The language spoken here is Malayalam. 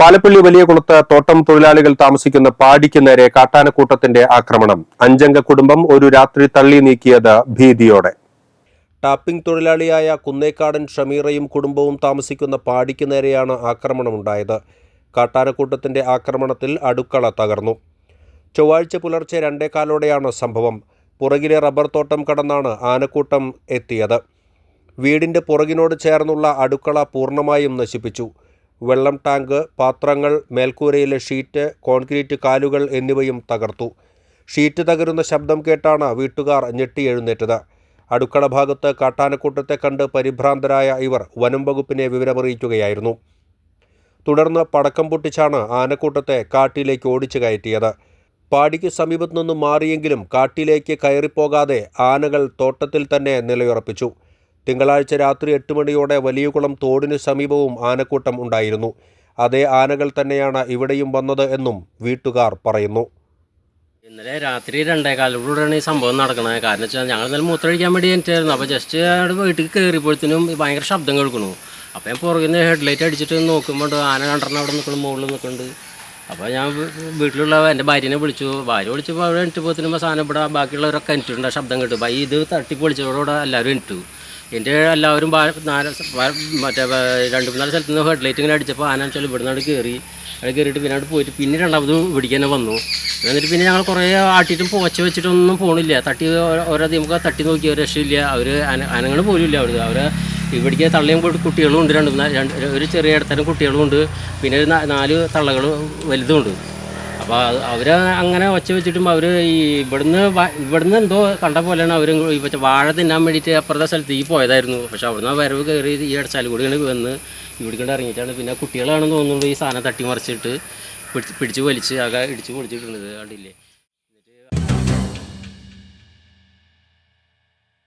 പാലപ്പള്ളി വലിയ കുളത്ത് തോട്ടം തൊഴിലാളികൾ താമസിക്കുന്ന പാടിക്ക് നേരെ കാട്ടാനക്കൂട്ടത്തിന്റെ ആക്രമണം. അഞ്ചംഗ കുടുംബം ഒരു രാത്രി തള്ളി നീക്കിയത് ഭീതിയോടെ. ടാപ്പിംഗ് തൊഴിലാളിയായ കുന്നേക്കാടൻ ഷമീറയും കുടുംബവും താമസിക്കുന്ന പാടിക്ക് നേരെയാണ് ആക്രമണമുണ്ടായത്. കാട്ടാനക്കൂട്ടത്തിന്റെ ആക്രമണത്തിൽ അടുക്കള തകർന്നു. ചൊവ്വാഴ്ച പുലർച്ചെ രണ്ടേകാലോടെയാണ് സംഭവം. പുറകിലെ റബ്ബർ തോട്ടം കടന്നാണ് ആനക്കൂട്ടം എത്തിയത്. വീടിന്റെ പുറകിനോട് ചേർന്നുള്ള അടുക്കള പൂർണമായും നശിപ്പിച്ചു. വെള്ളം ടാങ്ക് പാത്രങ്ങൾ മേൽക്കൂരയിലെ ഷീറ്റ് കോൺക്രീറ്റ് കാലുകൾ എന്നിവയും തകർത്തു. ഷീറ്റ് തകരുന്ന ശബ്ദം കേട്ടാണ് വീട്ടുകാർ ഞെട്ടി എഴുന്നേറ്റത്. അടുക്കള ഭാഗത്ത് കാട്ടാനക്കൂട്ടത്തെ കണ്ട് പരിഭ്രാന്തരായ ഇവർ വനം വകുപ്പിനെ വിവരമറിയിക്കുകയായിരുന്നു. തുടർന്ന് പടക്കം പൊട്ടിച്ചാണ് ആനക്കൂട്ടത്തെ കാട്ടിലേക്ക് ഓടിച്ചു കയറ്റിയത്. പാടിക്ക് സമീപത്തു നിന്നും മാറിയെങ്കിലും കാട്ടിലേക്ക് കയറിപ്പോകാതെ ആനകൾ തോട്ടത്തിൽ തന്നെ നിലയുറപ്പിച്ചു. തിങ്കളാഴ്ച രാത്രി എട്ട് മണിയോടെ വലിയകുളം തോടിനു സമീപവും ആനക്കൂട്ടം ഉണ്ടായിരുന്നു. അതേ ആനകൾ തന്നെയാണ് ഇവിടെയും വന്നത് എന്നും വീട്ടുകാർ പറയുന്നു. ഇന്നലെ രാത്രി രണ്ടേകാലോടുകൂടിയാണ് ഈ സംഭവം നടക്കുന്നത് കാരണം വെച്ചാൽ ഞങ്ങൾ ഇന്നലെ മൂത്രമൊഴിക്കാൻ വേണ്ടി എനിക്കായിരുന്നു അപ്പോൾ ജസ്റ്റ് അവിടെ വീട്ടിൽ കയറിയപ്പോഴത്തേനും ഭയങ്കര ശബ്ദം കേൾക്കണു. അപ്പോൾ ഞാൻ പുറകിൽ നിന്ന് ഹെഡ്ലൈറ്റ് അടിച്ചിട്ട് നോക്കുമ്പോൾ ആന കണ്ടെന്ന് അവിടെ നിൽക്കണം മുകളിൽ നിൽക്കുന്നുണ്ട് അപ്പോൾ ഞാൻ വീട്ടിലുള്ള എന്റെ ഭാര്യനെ വിളിച്ചു. ഭാര്യ വിളിച്ചപ്പോൾ അവിടെ എണിറ്റ് പോകുമ്പോൾ സാധനം ഇവിടെ ബാക്കിയുള്ളവരൊക്കെ എനിക്കുണ്ട് ശബ്ദം കേട്ടു. അപ്പോൾ ഇത് തട്ടിപ്പൊളിച്ചവരോടെ എല്ലാവരും എനിട്ടു എന്റെ എല്ലാവരും നാല് മറ്റേ രണ്ട് മൂന്നാൽ സ്ഥലത്ത് നിന്ന് ഹെഡ്ലൈറ്റ് ഇങ്ങനെ അടിച്ചപ്പോൾ ആന വെച്ചാൽ ഇവിടെ നിന്നാണ് കയറി അവിടെ കയറിയിട്ട് പിന്നെ അവിടെ പോയിട്ട് പിന്നെ രണ്ടാമത് പിടിക്കാൻ വന്നു. എന്നിട്ട് പിന്നെ ഞങ്ങൾ കുറേ ആട്ടിയിട്ടും പോച്ച വെച്ചിട്ടൊന്നും പോണില്ല. തട്ടി ഓരോ- നമുക്ക് തട്ടി നോക്കിയ രക്ഷയില്ല. അവർ അനങ്ങൾ പോലും ഇല്ല അവർ അവർ ഇവിടേക്ക് തള്ളയും കുട്ടികളും ഉണ്ട്. രണ്ട് ഒരു ചെറിയ ഇടത്തരം കുട്ടികളും ഉണ്ട്. പിന്നെ ഒരു നാല് തള്ളകൾ വലുതുണ്ട് അപ്പോൾ അവർ അങ്ങനെ ഒച്ച വെച്ചിട്ടും അവർ ഈ ഇവിടുന്ന് ഇവിടുന്ന് എന്തോ കണ്ട പോലെയാണ് അവർ പക്ഷേ വാഴ തിന്നാൻ വേണ്ടിയിട്ട് അപ്പുറത്തെ സ്ഥലത്തേക്ക് പോയതായിരുന്നു. പക്ഷെ അവിടുന്ന് വരവ് കയറി ഈ ഇടച്ചാലും കൂടി ഇങ്ങനെ വന്ന് ഇവിടേക്കൊണ്ട് ഇറങ്ങിയിട്ടാണ്. പിന്നെ കുട്ടികളാണെന്ന് തോന്നുന്നുള്ളൂ ഈ സാധനം തട്ടി മറിച്ചിട്ട് പിടിച്ച് പിടിച്ച് വലിച്ച് ആകെ ഇടിച്ച് പൊളിച്ചിട്ടുണ്ട് കണ്ടില്ലേ?